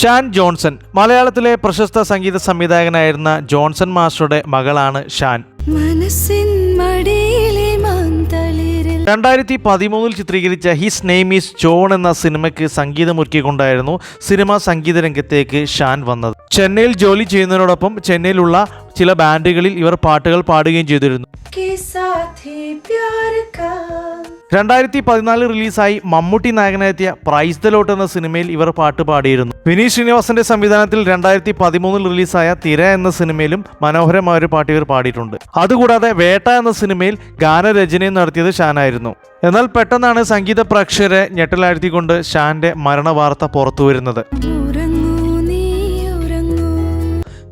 Shaan Johnson മലയാളത്തിലെ പ്രശസ്ത സംഗീത സംവിധായകനായിരുന്ന Johnson മാസ്റ്ററുടെ മകളാണ് ഷാൻ. രണ്ടായിരത്തി പതിമൂന്നിൽ ചിത്രീകരിച്ച ഹിസ് നെയിം ഈസ് ജോൺ എന്ന സിനിമയ്ക്ക് സംഗീതമൊരുക്കിക്കൊണ്ടായിരുന്നു സിനിമാ സംഗീത രംഗത്തേക്ക് ഷാൻ വന്നത്. ചെന്നൈയിൽ ജോലി ചെയ്യുന്നതിനോടൊപ്പം ചെന്നൈയിലുള്ള ചില ബാൻഡുകളിൽ ഇവർ പാട്ടുകൾ പാടുകയും ചെയ്തിരുന്നു. രണ്ടായിരത്തി പതിനാല് റിലീസായി മമ്മൂട്ടി നായകനെത്തിയ പ്രൈസ് ദ ലോട്ട് എന്ന സിനിമയിൽ ഇവർ പാട്ട് പാടിയിരുന്നു. വിനീത് ശ്രീനിവാസന്റെ സംവിധാനത്തിൽ രണ്ടായിരത്തി പതിമൂന്നിൽ റിലീസായ തിര എന്ന സിനിമയിലും മനോഹരമായ ഒരു പാട്ട് ഇവർ പാടിയിട്ടുണ്ട്. അതുകൂടാതെ വേട്ട എന്ന സിനിമയിൽ ഗാനരചനയും നടത്തിയത് ഷാനായിരുന്നു. എന്നാൽ പെട്ടെന്നാണ് സംഗീത പ്രേക്ഷകരെ ഞെട്ടലാഴ്ത്തിക്കൊണ്ട് ഷാന്റെ മരണവാർത്ത പുറത്തു വരുന്നത്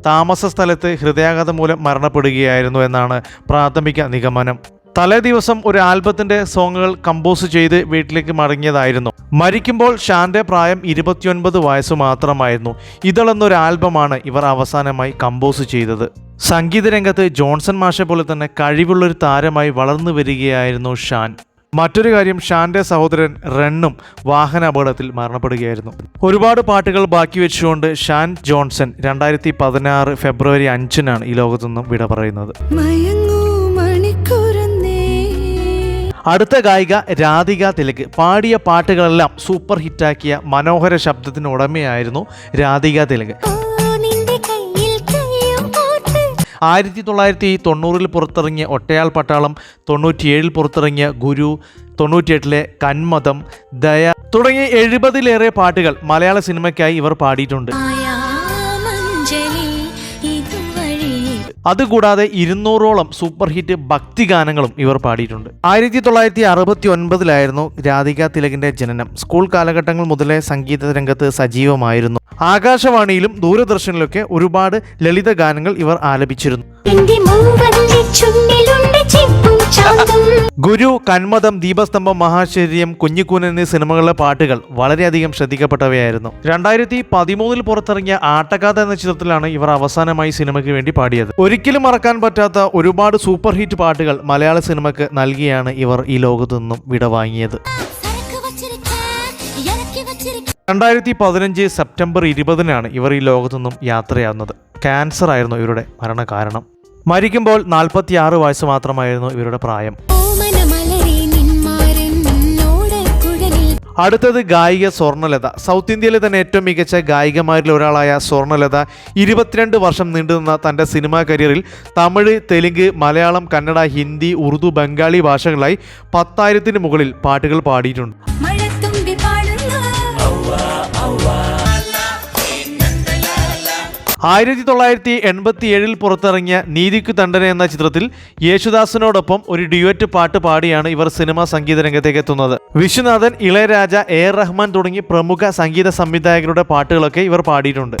താമസ സ്ഥലത്ത് ഹൃദയാഘാതം മൂലം മരണപ്പെടുകയായിരുന്നു എന്നാണ് പ്രാഥമിക നിഗമനം. തലേ ദിവസം ഒരു ആൽബത്തിന്റെ സോങ്ങുകൾ കമ്പോസ് ചെയ്ത് വീട്ടിലേക്ക് മടങ്ങിയതായിരുന്നു. മരിക്കുമ്പോൾ ഷാന്റെ പ്രായം ഇരുപത്തിയൊൻപത് വയസ്സ് മാത്രമായിരുന്നു. ഇതളെന്നൊരു ആൽബമാണ് ഇവർ അവസാനമായി കമ്പോസ് ചെയ്തത്. സംഗീത രംഗത്ത് ജോൺസൺ മാഷെ പോലെ തന്നെ കഴിവുള്ളൊരു താരമായി വളർന്നു വരികയായിരുന്നു ഷാൻ. മറ്റൊരു കാര്യം ഷാന്റെ സഹോദരൻ റണ്ണും വാഹന അപകടത്തിൽ മരണപ്പെടുകയായിരുന്നു. ഒരുപാട് പാട്ടുകൾ ബാക്കി വെച്ചുകൊണ്ട് ഷാൻ ജോൺസൺ രണ്ടായിരത്തി പതിനാറ് ഫെബ്രുവരി അഞ്ചിനാണ് ഈ ലോകത്തുനിന്നും വിട പറയുന്നത്. അടുത്ത ഗായിക രാധിക തിലക് പാടിയ പാട്ടുകളെല്ലാം സൂപ്പർ ഹിറ്റാക്കിയ മനോഹര ശബ്ദത്തിന് ഉടമയായിരുന്നു രാധിക തിലക്. ആയിരത്തി തൊള്ളായിരത്തി തൊണ്ണൂറിൽ പുറത്തിറങ്ങിയ ഒട്ടയാൾ പട്ടാളം തൊണ്ണൂറ്റിയേഴിൽ പുറത്തിറങ്ങിയ ഗുരു തൊണ്ണൂറ്റിയെട്ടിലെ കന്മതം ദയ തുടങ്ങിയ എഴുപതിലേറെ പാട്ടുകൾ മലയാള സിനിമയ്ക്കായി ഇവർ പാടിയിട്ടുണ്ട്. അതുകൂടാതെ ഇരുന്നൂറോളം സൂപ്പർ ഹിറ്റ് ഭക്തി ഗാനങ്ങളും ഇവർ പാടിയിട്ടുണ്ട്. ആയിരത്തി തൊള്ളായിരത്തി അറുപത്തി ഒൻപതിലായിരുന്നു രാധിക തിലകിന്റെ ജനനം. സ്കൂൾ കാലഘട്ടങ്ങൾ മുതലേ സംഗീത രംഗത്ത് സജീവമായിരുന്നു. ആകാശവാണിയിലും ദൂരദർശനിലൊക്കെ ഒരുപാട് ലളിത ഗാനങ്ങൾ ഇവർ ആലപിച്ചിരുന്നു. ഗുരു കന്മതം ദീപസ്തംഭം മഹാശരീരം കുഞ്ഞിക്കൂൻ എന്നീ സിനിമകളിലെ പാട്ടുകൾ വളരെയധികം ശ്രദ്ധിക്കപ്പെട്ടവയായിരുന്നു. രണ്ടായിരത്തി പതിമൂന്നിൽ പുറത്തിറങ്ങിയ ആട്ടക്കാഥ എന്ന ചിത്രത്തിലാണ് ഇവർ അവസാനമായി സിനിമയ്ക്ക് വേണ്ടി പാടിയത്. ഒരിക്കലും മറക്കാൻ പറ്റാത്ത ഒരുപാട് സൂപ്പർ ഹിറ്റ് പാട്ടുകൾ മലയാള സിനിമയ്ക്ക് നൽകിയാണ് ഇവർ ഈ ലോകത്തു നിന്നും വിടവാങ്ങിയത് രണ്ടായിരത്തി പതിനഞ്ച് സെപ്റ്റംബർ ഇരുപതിനാണ് ഇവർ ഈ ലോകത്തു നിന്നും യാത്രയാവുന്നത്. ക്യാൻസർ ആയിരുന്നു ഇവരുടെ മരണകാരണം. മരിക്കുമ്പോൾ നാൽപ്പത്തി ആറ് വയസ്സ് മാത്രമായിരുന്നു ഇവരുടെ പ്രായം. അടുത്തത് ഗായിക സ്വർണലത സൗത്ത് ഇന്ത്യയിലെ തന്നെ ഏറ്റവും മികച്ച ഗായികമാരിൽ ഒരാളായ സ്വർണലത ഇരുപത്തിരണ്ട് വർഷം നീണ്ടുനിന്ന തന്റെ സിനിമാ കരിയറിൽ തമിഴ് തെലുങ്ക് മലയാളം കന്നഡ ഹിന്ദി ഉറുദു ബംഗാളി ഭാഷകളായി പത്തായിരത്തിന് മുകളിൽ പാട്ടുകൾ പാടിയിട്ടുണ്ട്. ആയിരത്തി തൊള്ളായിരത്തി എൺപത്തി ഏഴിൽ പുറത്തിറങ്ങിയ നീതിക്കു തണ്ടന എന്ന ചിത്രത്തിൽ യേശുദാസിനോടൊപ്പം ഒരു ഡ്യുവറ്റ് പാട്ട് പാടിയാണ് ഇവർ സിനിമാ സംഗീത രംഗത്തേക്ക് എത്തുന്നത്. വിശ്വനാഥൻ ഇളയരാജ എ റഹ്മാൻ തുടങ്ങി പ്രമുഖ സംഗീത സംവിധായകരുടെ പാട്ടുകളൊക്കെ ഇവർ പാടിയിട്ടുണ്ട്.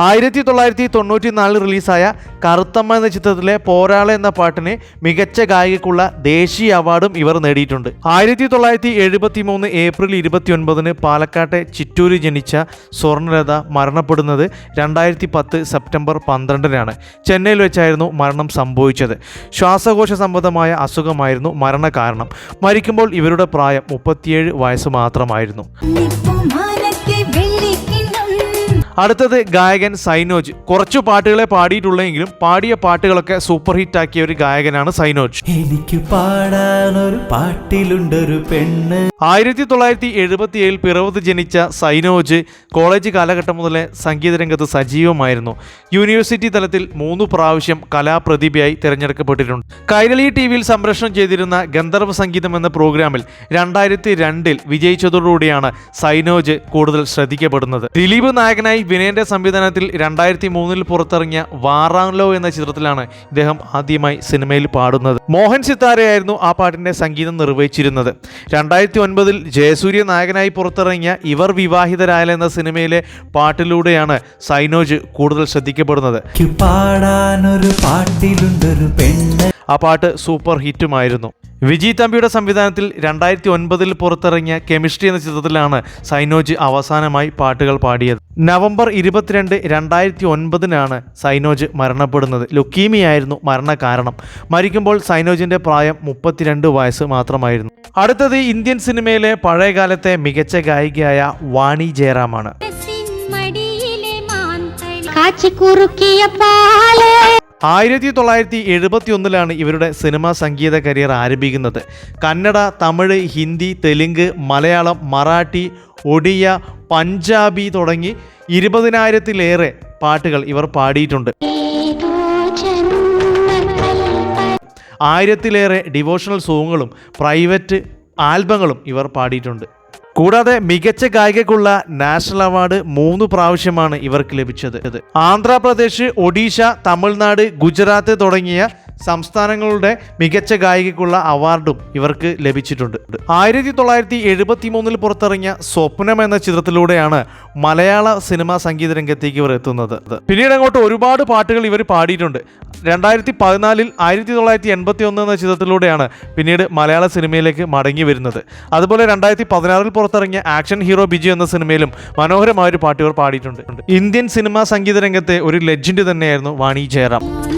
ആയിരത്തി തൊള്ളായിരത്തി തൊണ്ണൂറ്റി നാലിൽ റിലീസായ കറുത്തമ്മ എന്ന ചിത്രത്തിലെ പോരാള എന്ന പാട്ടിന് മികച്ച ഗായികക്കുള്ള ദേശീയ അവാർഡും ഇവർ നേടിയിട്ടുണ്ട്. ആയിരത്തി തൊള്ളായിരത്തി എഴുപത്തി മൂന്ന് ഏപ്രിൽ ഇരുപത്തി ഒൻപതിന് പാലക്കാട്ടെ ചിറ്റൂരിൽ ജനിച്ച സ്വർണലത മരണപ്പെടുന്നത് രണ്ടായിരത്തി പത്ത് സെപ്റ്റംബർ പന്ത്രണ്ടിനാണ്. ചെന്നൈയിൽ വെച്ചായിരുന്നു മരണം സംഭവിച്ചത്. ശ്വാസകോശ സംബന്ധമായ അസുഖമായിരുന്നു മരണകാരണം. മരിക്കുമ്പോൾ ഇവരുടെ പ്രായം മുപ്പത്തിയേഴ് വയസ്സ് മാത്രമായിരുന്നു. അടുത്തത് ഗായകൻ സൈനോജ്. കുറച്ചു പാട്ടുകളെ പാടിയിട്ടുള്ളെങ്കിലും പാടിയ പാട്ടുകളൊക്കെ സൂപ്പർ ഹിറ്റ് ആക്കിയ ഒരു ഗായകനാണ് സൈനോജ്. എനിക്ക് പാടാനൊരു പാട്ടിലുണ്ടൊരു പെണ്ണ്. ആയിരത്തി തൊള്ളായിരത്തി എഴുപത്തി ഏഴിൽ പിറവത്ത് ജനിച്ച സൈനോജ് കോളേജ് കാലഘട്ടം മുതലേ സംഗീത രംഗത്ത് സജീവമായിരുന്നു. യൂണിവേഴ്സിറ്റി തലത്തിൽ മൂന്ന് പ്രാവശ്യം കലാപ്രതിഭയായി തിരഞ്ഞെടുക്കപ്പെട്ടിട്ടുണ്ട്. കൈരളി ടി വിയിൽ സംപ്രേഷണം ചെയ്തിരുന്ന ഗന്ധർവ സംഗീതം എന്ന പ്രോഗ്രാമിൽ രണ്ടായിരത്തി രണ്ടിൽ വിജയിച്ചതോടുകൂടിയാണ് സൈനോജ് കൂടുതൽ ശ്രദ്ധിക്കപ്പെടുന്നത്. ദിലീപ് നായകനായി വിനയന്റെ സംവിധാനത്തിൽ രണ്ടായിരത്തി മൂന്നിൽ പുറത്തിറങ്ങിയ വാറാങ്ലോ എന്ന ചിത്രത്തിലാണ് ഇദ്ദേഹം ആദ്യമായി സിനിമയിൽ പാടുന്നത്. മോഹൻ സിത്താരയായിരുന്നു ആ പാട്ടിന്റെ സംഗീതം നിർവഹിച്ചിരുന്നത്. രണ്ടായിരത്തി ഒൻപതിൽ ജയസൂര്യ നായകനായി പുറത്തിറങ്ങിയ ഇവർ വിവാഹിതരായ എന്ന സിനിമയിലെ പാട്ടിലൂടെയാണ് സൈനോജ് കൂടുതൽ ശ്രദ്ധിക്കപ്പെടുന്നത്. പാടാനൊരു പെണ്ണ്. ആ പാട്ട് സൂപ്പർ ഹിറ്റുമായിരുന്നു. വിജയ് തമ്പിയുടെ സംവിധാനത്തിൽ രണ്ടായിരത്തി ഒൻപതിൽ പുറത്തിറങ്ങിയ കെമിസ്ട്രി എന്ന ചിത്രത്തിലാണ് സൈനോജ് അവസാനമായി പാട്ടുകൾ പാടിയത്. നവംബർ ഇരുപത്തിരണ്ട് രണ്ടായിരത്തി ഒൻപതിനാണ് സൈനോജ് മരണപ്പെടുന്നത്. ലുക്കീമിയായിരുന്നു മരണകാരണം. മരിക്കുമ്പോൾ സൈനോജിന്റെ പ്രായം മുപ്പത്തിരണ്ട് വയസ്സ് മാത്രമായിരുന്നു. അടുത്തത് ഇന്ത്യൻ സിനിമയിലെ പഴയകാലത്തെ മികച്ച ഗായികയായ വാണി ജയറാമാണ്. കാച്ചിക്കുറുക്കിയ പാൽ ആയിരത്തി തൊള്ളായിരത്തി എഴുപത്തി ഒന്നിലാണ് ഇവരുടെ സിനിമാ സംഗീത കരിയർ ആരംഭിക്കുന്നത്. കന്നഡ തമിഴ് ഹിന്ദി തെലുങ്ക് മലയാളം മറാഠി ഒഡിയ പഞ്ചാബി തുടങ്ങി ഇരുപതിനായിരത്തിലേറെ പാട്ടുകൾ ഇവർ പാടിയിട്ടുണ്ട്. ആയിരത്തിലേറെ ഡിവോഷണൽ സോങ്ങുകളും പ്രൈവറ്റ് ആൽബങ്ങളും ഇവർ പാടിയിട്ടുണ്ട്. കൂടാതെ മികച്ച ഗായികക്കുള്ള നാഷണൽ അവാർഡ് മൂന്ന് പ്രാവശ്യമാണ് ഇവർക്ക് ലഭിച്ചത്. ആന്ധ്രാപ്രദേശ് ഒഡീഷ തമിഴ്നാട് ഗുജറാത്ത് തുടങ്ങിയ സംസ്ഥാനങ്ങളുടെ മികച്ച ഗായികയ്ക്കുള്ള അവാർഡും ഇവർക്ക് ലഭിച്ചിട്ടുണ്ട്. ആയിരത്തി തൊള്ളായിരത്തി എഴുപത്തി മൂന്നിൽ പുറത്തിറങ്ങിയ സ്വപ്നം എന്ന ചിത്രത്തിലൂടെയാണ് മലയാള സിനിമാ സംഗീത രംഗത്തേക്ക് ഇവർ എത്തുന്നത്. പിന്നീട് അങ്ങോട്ട് ഒരുപാട് പാട്ടുകൾ ഇവർ പാടിയിട്ടുണ്ട്. രണ്ടായിരത്തി പതിനാലിൽ ആയിരത്തി തൊള്ളായിരത്തി എൺപത്തി ഒന്ന് എന്ന ചിത്രത്തിലൂടെയാണ് പിന്നീട് മലയാള സിനിമയിലേക്ക് മടങ്ങി വരുന്നത്. അതുപോലെ രണ്ടായിരത്തി പതിനാറിൽ പുറത്തിറങ്ങിയ ആക്ഷൻ ഹീറോ ബിജു എന്ന സിനിമയിലും മനോഹരമായൊരു പാട്ട് ഇവർ പാടിയിട്ടുണ്ട്. ഇന്ത്യൻ സിനിമാ സംഗീത രംഗത്തെ ഒരു ലെജൻഡ് തന്നെയായിരുന്നു വാണി ജയറാം.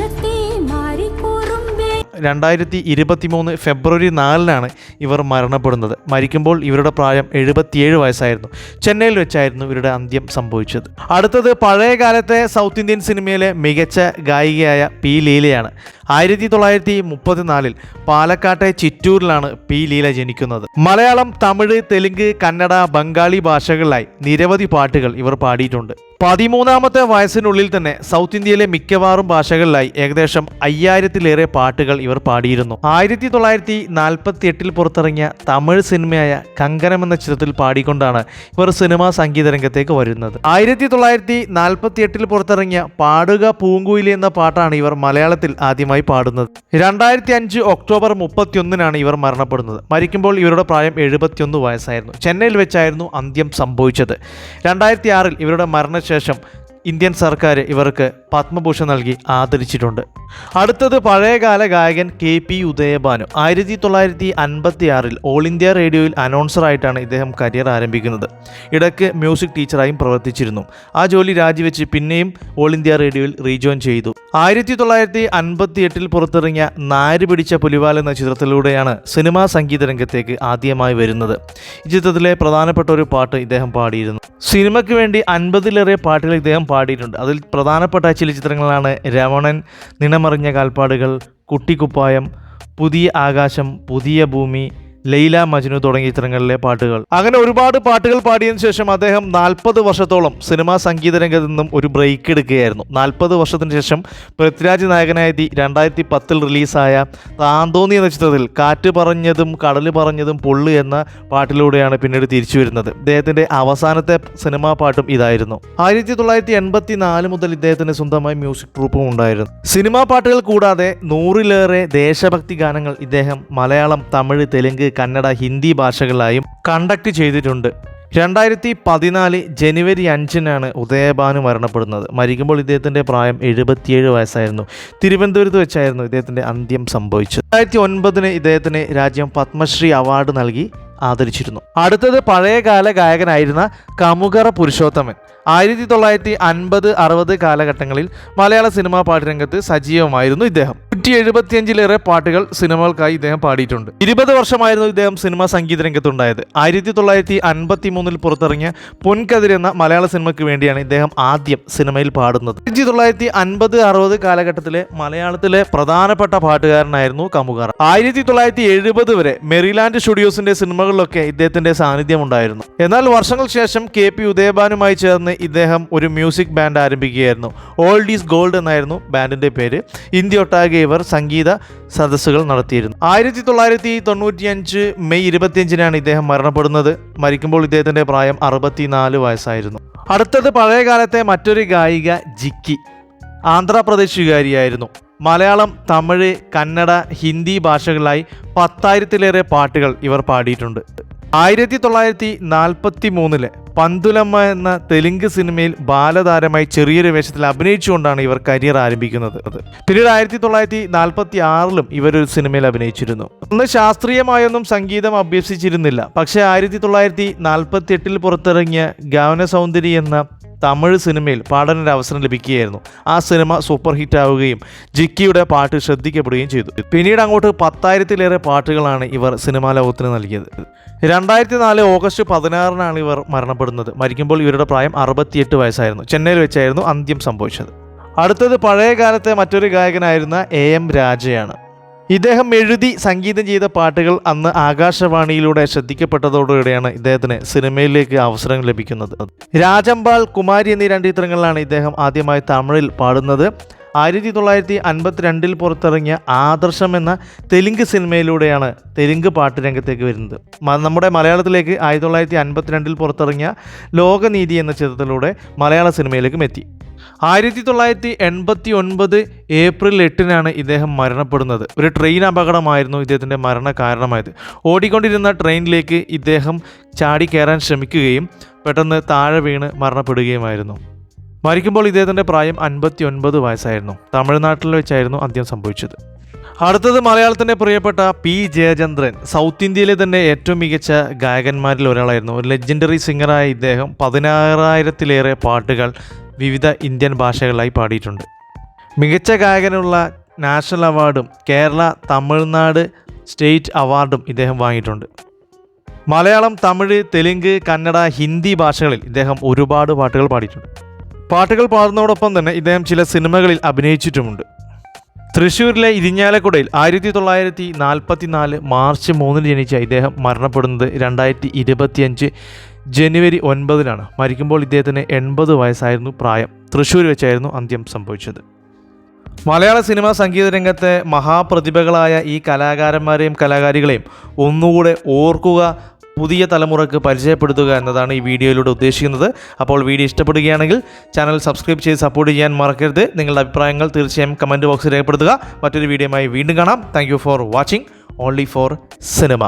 രണ്ടായിരത്തി ഇരുപത്തി മൂന്ന് ഫെബ്രുവരി നാലിനാണ് ഇവർ മരണപ്പെടുന്നത്. മരിക്കുമ്പോൾ ഇവരുടെ പ്രായം എഴുപത്തിയേഴ് വയസ്സായിരുന്നു. ചെന്നൈയിൽ വെച്ചായിരുന്നു ഇവരുടെ അന്ത്യം സംഭവിച്ചത്. അടുത്തത് പഴയകാലത്തെ സൗത്ത് ഇന്ത്യൻ സിനിമയിലെ മികച്ച ഗായികയായ പി ലീലയാണ്. ആയിരത്തി തൊള്ളായിരത്തി മുപ്പത്തിനാലിൽ പാലക്കാട്ടെ ചിറ്റൂരിലാണ് പി ലീല ജനിക്കുന്നത്. മലയാളം തമിഴ് തെലുങ്ക് കന്നഡ ബംഗാളി ഭാഷകളിലായി നിരവധി പാട്ടുകൾ ഇവർ പാടിയിട്ടുണ്ട്. പതിമൂന്നാമത്തെ വയസ്സിനുള്ളിൽ തന്നെ സൗത്ത് ഇന്ത്യയിലെ മിക്കവാറും ഭാഷകളിലായി ഏകദേശം അയ്യായിരത്തിലേറെ പാട്ടുകൾ ഇവർ പാടിയിരുന്നു. ആയിരത്തി തൊള്ളായിരത്തി നാൽപ്പത്തി എട്ടിൽ പുറത്തിറങ്ങിയ തമിഴ് സിനിമയായ കങ്കനം എന്ന ചിത്രത്തിൽ പാടിക്കൊണ്ടാണ് ഇവർ സിനിമാ സംഗീത രംഗത്തേക്ക് വരുന്നത്. ആയിരത്തി തൊള്ളായിരത്തി നാൽപ്പത്തി എട്ടിൽ പുറത്തിറങ്ങിയ പാടുക പൂങ്കുയിലി എന്ന പാട്ടാണ് ഇവർ മലയാളത്തിൽ ആദ്യമായി പാടുന്നത്. രണ്ടായിരത്തി അഞ്ച് ഒക്ടോബർ മുപ്പത്തിയൊന്നിനാണ് ഇവർ മരണപ്പെടുന്നത്. മരിക്കുമ്പോൾ ഇവരുടെ പ്രായം എഴുപത്തിയൊന്ന് വയസ്സായിരുന്നു. ചെന്നൈയിൽ വെച്ചായിരുന്നു അന്ത്യം സംഭവിച്ചത്. രണ്ടായിരത്തി ആറിൽ ഇവരുടെ മരണശേഷം ഇന്ത്യൻ സർക്കാർ ഇവർക്ക് പത്മഭൂഷൺ നൽകി ആദരിച്ചിട്ടുണ്ട്. അടുത്തത് പഴയകാല ഗായകൻ കെ പി ഉദയഭാനു ആയിരത്തി തൊള്ളായിരത്തി അൻപത്തി ആറിൽ ഓൾ ഇന്ത്യ റേഡിയോയിൽ അനൗൺസറായിട്ടാണ് ഇദ്ദേഹം കരിയർ ആരംഭിക്കുന്നത്. ഇടയ്ക്ക് മ്യൂസിക് ടീച്ചറായും പ്രവർത്തിച്ചിരുന്നു. ആ ജോലി രാജിവെച്ച് പിന്നെയും ഓൾ ഇന്ത്യ റേഡിയോയിൽ റീജോയിൻ ചെയ്തു. ആയിരത്തി തൊള്ളായിരത്തി അൻപത്തി എട്ടിൽ പുറത്തിറങ്ങിയ നാര് പിടിച്ച പുലിവാൽ എന്ന ചിത്രത്തിലൂടെയാണ് സിനിമാ സംഗീത രംഗത്തേക്ക് ആദ്യമായി വരുന്നത്. ഈ ചിത്രത്തിലെ പ്രധാനപ്പെട്ട ഒരു പാട്ട് ഇദ്ദേഹം പാടിയിരുന്നു. സിനിമയ്ക്ക് വേണ്ടി അൻപതിലേറെ പാട്ടുകൾ ഇദ്ദേഹം പാടിയിട്ടുണ്ട്. അതിൽ പ്രധാനപ്പെട്ട ചില ചിത്രങ്ങളാണ് രമണൻ നിണമറിഞ്ഞ കാൽപ്പാടുകൾ കുട്ടിക്കുപ്പായം പുതിയ ആകാശം പുതിയ ഭൂമി ലൈല മജ്നു തുടങ്ങിയ ചിത്രങ്ങളിലെ പാട്ടുകൾ. അങ്ങനെ ഒരുപാട് പാട്ടുകൾ പാടിയതിനു ശേഷം അദ്ദേഹം നാൽപ്പത് വർഷത്തോളം സിനിമാ സംഗീത രംഗത്ത് നിന്നും ഒരു ബ്രേക്ക് എടുക്കുകയായിരുന്നു. നാൽപ്പത് വർഷത്തിന് ശേഷം പൃഥ്വിരാജ് നായകനായി രണ്ടായിരത്തി പത്തിൽ റിലീസായ താന്തോന്നി എന്ന ചിത്രത്തിൽ കാറ്റ് പറഞ്ഞതും കടൽ പറഞ്ഞതും പൊള്ളു എന്ന പാട്ടിലൂടെയാണ് പിന്നീട് തിരിച്ചു വരുന്നത്. അദ്ദേഹത്തിന്റെ അവസാനത്തെ സിനിമാ പാട്ടും ഇതായിരുന്നു. ആയിരത്തി തൊള്ളായിരത്തി എൺപത്തി നാല് മുതൽ ഇദ്ദേഹത്തിന് സ്വന്തമായി മ്യൂസിക് ട്രൂപ്പും ഉണ്ടായിരുന്നു. സിനിമാ പാട്ടുകൾ കൂടാതെ നൂറിലേറെ ദേശഭക്തി ഗാനങ്ങൾ ഇദ്ദേഹം മലയാളം തമിഴ് തെലുങ്ക് കന്നഡ ഹിന്ദി ഭാഷകളിലായും കണ്ടക്ട് ചെയ്തിട്ടുണ്ട്. രണ്ടായിരത്തി പതിനാല് ജനുവരി അഞ്ചിനാണ് ഉദയഭാനു മരണപ്പെടുന്നത്. മരിക്കുമ്പോൾ ഇദ്ദേഹത്തിന്റെ പ്രായം എഴുപത്തിയേഴ് വയസ്സായിരുന്നു. തിരുവനന്തപുരത്ത് വെച്ചായിരുന്നു ഇദ്ദേഹത്തിന്റെ അന്ത്യം സംഭവിച്ചത്. രണ്ടായിരത്തി ഒൻപതിന് ഇദ്ദേഹത്തിന് രാജ്യം പത്മശ്രീ അവാർഡ് നൽകി ആദരിച്ചിരുന്നു. അടുത്തത് പഴയകാല ഗായകനായിരുന്ന കമുകറ പുരുഷോത്തമൻ. ആയിരത്തി തൊള്ളായിരത്തി അൻപത് അറുപത് കാലഘട്ടങ്ങളിൽ മലയാള സിനിമാ പാട്ടുരംഗത്ത് സജീവമായിരുന്നു ഇദ്ദേഹം. നൂറ്റി എഴുപത്തിയഞ്ചിലേറെ പാട്ടുകൾ സിനിമകൾക്കായി ഇദ്ദേഹം പാടിയിട്ടുണ്ട്. ഇരുപത് വർഷമായിരുന്നു ഇദ്ദേഹം സിനിമാ സംഗീത രംഗത്തുണ്ടായത്. ആയിരത്തി തൊള്ളായിരത്തി അൻപത്തി മൂന്നിൽ പുറത്തിറങ്ങിയ പൊൻകതിർ എന്ന മലയാള സിനിമയ്ക്ക് വേണ്ടിയാണ് ഇദ്ദേഹം ആദ്യം സിനിമയിൽ പാടുന്നത്. ആയിരത്തി തൊള്ളായിരത്തി അൻപത് അറുപത് കാലഘട്ടത്തിലെ മലയാളത്തിലെ പ്രധാനപ്പെട്ട പാട്ടുകാരനായിരുന്നു കമുകാർ ആയിരത്തി തൊള്ളായിരത്തി എഴുപത് വരെ മെറിലാൻഡ് സ്റ്റുഡിയോസിന്റെ സിനിമകളിലൊക്കെ ഇദ്ദേഹത്തിന്റെ സാന്നിധ്യം ഉണ്ടായിരുന്നു. എന്നാൽ വർഷങ്ങൾ ശേഷം കെ പി ഉദയഭാനുമായി ചേർന്ന് ഇദ്ദേഹം ഒരു മ്യൂസിക് ബാൻഡ് ആരംഭിക്കുകയായിരുന്നു. ഓൾഡ് ഈസ് ഗോൾഡ് എന്നായിരുന്നു ബാൻഡിന്റെ പേര്. ഇന്ത്യ ഒട്ടാകെ ഇവർ സംഗീത സദസ്സുകൾ നടത്തിയിരുന്നു. ആയിരത്തി തൊള്ളായിരത്തി തൊണ്ണൂറ്റിയഞ്ച് മെയ് ഇരുപത്തിയഞ്ചിനാണ് ഇദ്ദേഹം മരണപ്പെടുന്നത്. മരിക്കുമ്പോൾ ഇദ്ദേഹത്തിന്റെ പ്രായം അറുപത്തിനാല് വയസ്സായിരുന്നു. അടുത്തത് പഴയകാലത്തെ മറ്റൊരു ഗായിക ജിക്കി ആന്ധ്രാപ്രദേശുകാരിയായിരുന്നു. മലയാളം തമിഴ് കന്നഡ ഹിന്ദി ഭാഷകളിലായി പത്തായിരത്തിലേറെ പാട്ടുകൾ ഇവർ പാടിയിട്ടുണ്ട്. ആയിരത്തി തൊള്ളായിരത്തി നാൽപ്പത്തി മൂന്നിലെ പന്തുലമ്മ എന്ന തെലുങ്ക് സിനിമയിൽ ബാലതാരമായി ചെറിയൊരു വേഷത്തിൽ അഭിനയിച്ചുകൊണ്ടാണ് ഇവർ കരിയർ ആരംഭിക്കുന്നത്. പിന്നീട് ആയിരത്തി തൊള്ളായിരത്തി നാൽപ്പത്തി ആറിലും ഇവരൊരു സിനിമയിൽ അഭിനയിച്ചിരുന്നു. അന്ന് ശാസ്ത്രീയമായൊന്നും സംഗീതം അഭ്യസിച്ചിരുന്നില്ല. പക്ഷേ ആയിരത്തി തൊള്ളായിരത്തി നാൽപ്പത്തി എട്ടിൽ പുറത്തിറങ്ങിയ ഗാവന സൗന്ദരി എന്ന തമിഴ് സിനിമയിൽ പാടാനൊരു അവസരം ലഭിക്കുകയായിരുന്നു. ആ സിനിമ സൂപ്പർ ഹിറ്റ് ആവുകയും ജിക്കിയുടെ പാട്ട് ശ്രദ്ധിക്കപ്പെടുകയും ചെയ്തു. പിന്നീട് അങ്ങോട്ട് പത്തായിരത്തിലേറെ പാട്ടുകളാണ് ഇവർ സിനിമാ ലോകത്തിന് നൽകിയത്. രണ്ടായിരത്തി നാല് ഓഗസ്റ്റ് പതിനാറിനാണ് ഇവർ മരണപ്പെടുന്നത്. മരിക്കുമ്പോൾ ഇവരുടെ പ്രായം അറുപത്തിയെട്ട് വയസ്സായിരുന്നു. ചെന്നൈയിൽ വെച്ചായിരുന്നു അന്ത്യം സംഭവിച്ചത്. അടുത്തത് പഴയ കാലത്തെ മറ്റൊരു ഗായകനായിരുന്ന എ എം രാജയാണ്. ഇദ്ദേഹം എഴുതി സംഗീതം ചെയ്ത പാട്ടുകൾ അന്ന് ആകാശവാണിയിലൂടെ ശ്രദ്ധിക്കപ്പെട്ടതോടുകൂടിയാണ് ഇദ്ദേഹത്തിന് സിനിമയിലേക്ക് അവസരം ലഭിക്കുന്നത്. രാജമ്പാൾ കുമാരി എന്നീ രണ്ട് ചിത്രങ്ങളിലാണ് ഇദ്ദേഹം ആദ്യമായി തമിഴിൽ പാടുന്നത്. ആയിരത്തി തൊള്ളായിരത്തി അൻപത്തിരണ്ടിൽ പുറത്തിറങ്ങിയ ആദർശം എന്ന തെലുങ്ക് സിനിമയിലൂടെയാണ് തെലുങ്ക് പാട്ട് രംഗത്തേക്ക് വരുന്നത്. നമ്മുടെ മലയാളത്തിലേക്ക് ആയിരത്തി തൊള്ളായിരത്തി അൻപത്തിരണ്ടിൽ പുറത്തിറങ്ങിയ ലോകനീതി എന്ന ചിത്രത്തിലൂടെ മലയാള സിനിമയിലേക്കും എത്തി. ആയിരത്തി തൊള്ളായിരത്തി എൺപത്തി ഒൻപത് ഏപ്രിൽ എട്ടിനാണ് ഇദ്ദേഹം മരണപ്പെടുന്നത്. ഒരു ട്രെയിൻ അപകടമായിരുന്നു ഇദ്ദേഹത്തിന്റെ മരണ കാരണമായത്. ഓടിക്കൊണ്ടിരുന്ന ട്രെയിനിലേക്ക് ഇദ്ദേഹം ചാടി കയറാൻ ശ്രമിക്കുകയും പെട്ടെന്ന് താഴെ വീണ് മരണപ്പെടുകയുമായിരുന്നു. മരിക്കുമ്പോൾ ഇദ്ദേഹത്തിന്റെ പ്രായം അൻപത്തി ഒൻപത് വയസ്സായിരുന്നു. തമിഴ്നാട്ടിൽ വെച്ചായിരുന്നു അദ്ദേഹം സംഭവിച്ചത്. അടുത്തത് മലയാളത്തിന്റെ പ്രിയപ്പെട്ട പി ജയചന്ദ്രൻ. സൗത്ത് ഇന്ത്യയിലെ തന്നെ ഏറ്റവും മികച്ച ഗായകന്മാരിൽ ഒരാളായിരുന്നു. ഒരു ലെജൻഡറി സിംഗറായ ഇദ്ദേഹം പതിനാറായിരത്തിലേറെ പാട്ടുകൾ വിവിധ ഇന്ത്യൻ ഭാഷകളായി പാടിയിട്ടുണ്ട്. മികച്ച ഗായകനുള്ള നാഷണൽ അവാർഡും കേരള തമിഴ്നാട് സ്റ്റേറ്റ് അവാർഡും ഇദ്ദേഹം വാങ്ങിയിട്ടുണ്ട്. മലയാളം തമിഴ് തെലുങ്ക് കന്നഡ ഹിന്ദി ഭാഷകളിൽ ഇദ്ദേഹം ഒരുപാട് പാട്ടുകൾ പാടിയിട്ടുണ്ട്. പാട്ടുകൾ പാടുന്നതോടൊപ്പം തന്നെ ഇദ്ദേഹം ചില സിനിമകളിൽ അഭിനയിച്ചിട്ടുമുണ്ട്. തൃശ്ശൂരിലെ ഇരിഞ്ഞാലക്കുടയിൽ ആയിരത്തി തൊള്ളായിരത്തി നാൽപ്പത്തി നാല് മാർച്ച് മൂന്നിന് ജനിച്ച ഇദ്ദേഹം മരണപ്പെടുന്നത് രണ്ടായിരത്തി ഇരുപത്തിയഞ്ച് ജനുവരി ഒൻപതിനാണ്. മരിക്കുമ്പോൾ ഇദ്ദേഹത്തിന് എൺപത് വയസ്സായിരുന്നു പ്രായം. തൃശ്ശൂർ വെച്ചായിരുന്നു അന്ത്യം സംഭവിച്ചത്. മലയാള സിനിമാ സംഗീത രംഗത്തെ മഹാപ്രതിഭകളായ ഈ കലാകാരന്മാരെയും കലാകാരികളെയും ഒന്നുകൂടെ ഓർക്കുക പുതിയ തലമുറയ്ക്ക് പരിചയപ്പെടുത്തുക എന്നതാണ് ഈ വീഡിയോയിലൂടെ ഉദ്ദേശിക്കുന്നത്. അപ്പോൾ വീഡിയോ ഇഷ്ടപ്പെടുകയാണെങ്കിൽ ചാനൽ സബ്സ്ക്രൈബ് ചെയ്ത് സപ്പോർട്ട് ചെയ്യാൻ മറക്കരുത്. നിങ്ങളുടെ അഭിപ്രായങ്ങൾ തീർച്ചയായും കമന്റ് ബോക്സിൽ രേഖപ്പെടുത്തുക. മറ്റൊരു വീഡിയോയുമായി വീണ്ടും കാണാം. Thank for watching only for cinema